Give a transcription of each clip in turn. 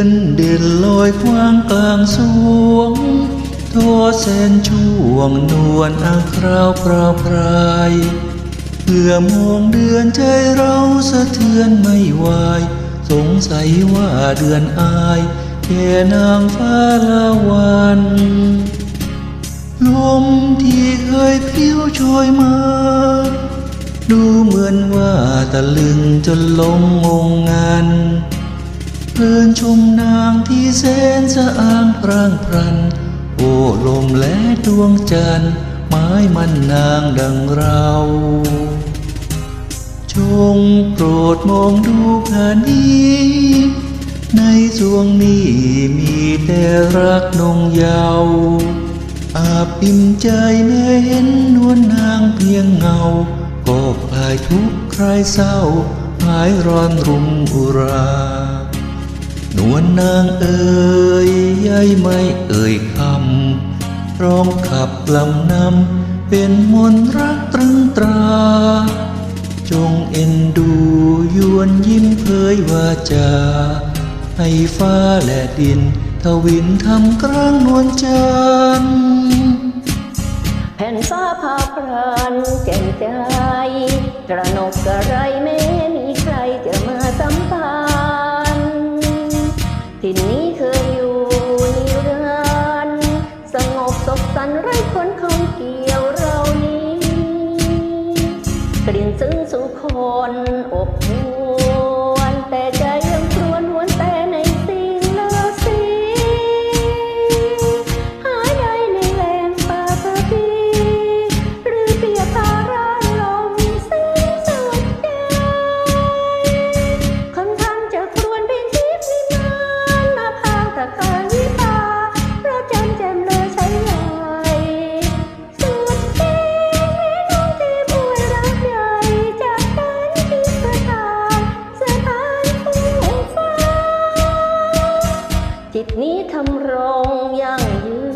อนเด่นลอยกว้างกลางสวงทั่วแสนช่วงนวลอาคราวปราปรายเพื่อมองเดือนใจเราสะเทือนไม่ไหวสงสัยว่าเดือนอายแค่นางฟ้าละวันลมที่เคยพิ้วโชยมา ดูเหมือนว่าตะลึงจนลงงงงัน ลินชมนางที่แสนสะอางพรางพรัน โอ้ลมและดวงจันทร์ไม้มันนางดังเราจงโปรดมองดูผ่นนี้ ในสวงนี้มีแต่รักนงเยาวอาบอิ่มใจแม้เห็นนวลนางเพียงเงา ก็คลายทุกข์คลายเศร้า หายร้อนรุมอุรา นวลนางเอ่ยยายไม่เอ่ยคำร้องขับลำนำเป็นมนต์รักตรึงตรา จงเอ็นดูยวนยิ้มเผยวาจา ให้ฟ้าและดินทวินทำกลางนวลจันทร์แผ่นฟ้าผ่าพรานแจ่มใจกระหนกกระไรไม่ คนอบอุ่น จิตนี้ทำรงยั่ง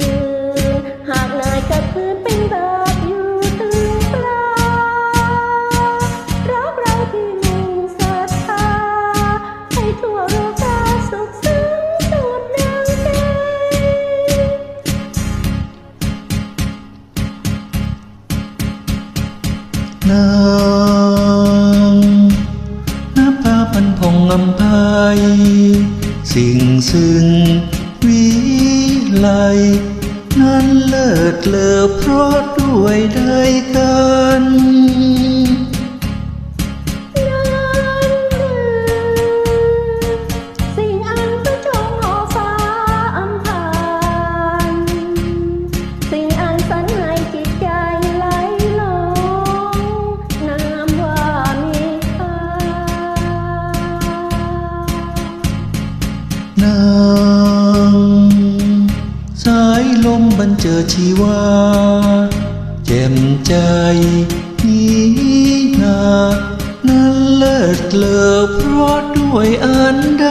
ยืน หากนายกับพื้นเป็นแบบอยู่ตึงปลารักเราที่มุ่งศรัทธาให้ทั่วโลกาสุขซึ้งสุดดังใจ นางน้ำพาพันพองอำไพย สิ่งซึ่งวิไลนั้นเลิศเลอเพราะด้วยได้กั มบันเจอชีวาแจ่มใจนี้นานั้นเลิศเลอเพราะด้วยอันใด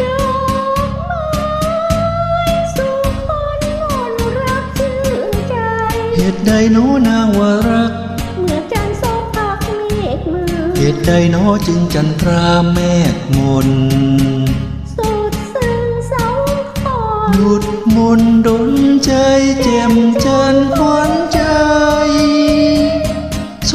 ดอกไม้สุคนมนต์รักชื่นใจเหตุใดโนนางว่ารัก เมื่อจันทร์สบพักเมฆมือเหตุใดโนจึงจันทราแม่มน หยุดมนดนใจเจ็มจันขวัญใจโซ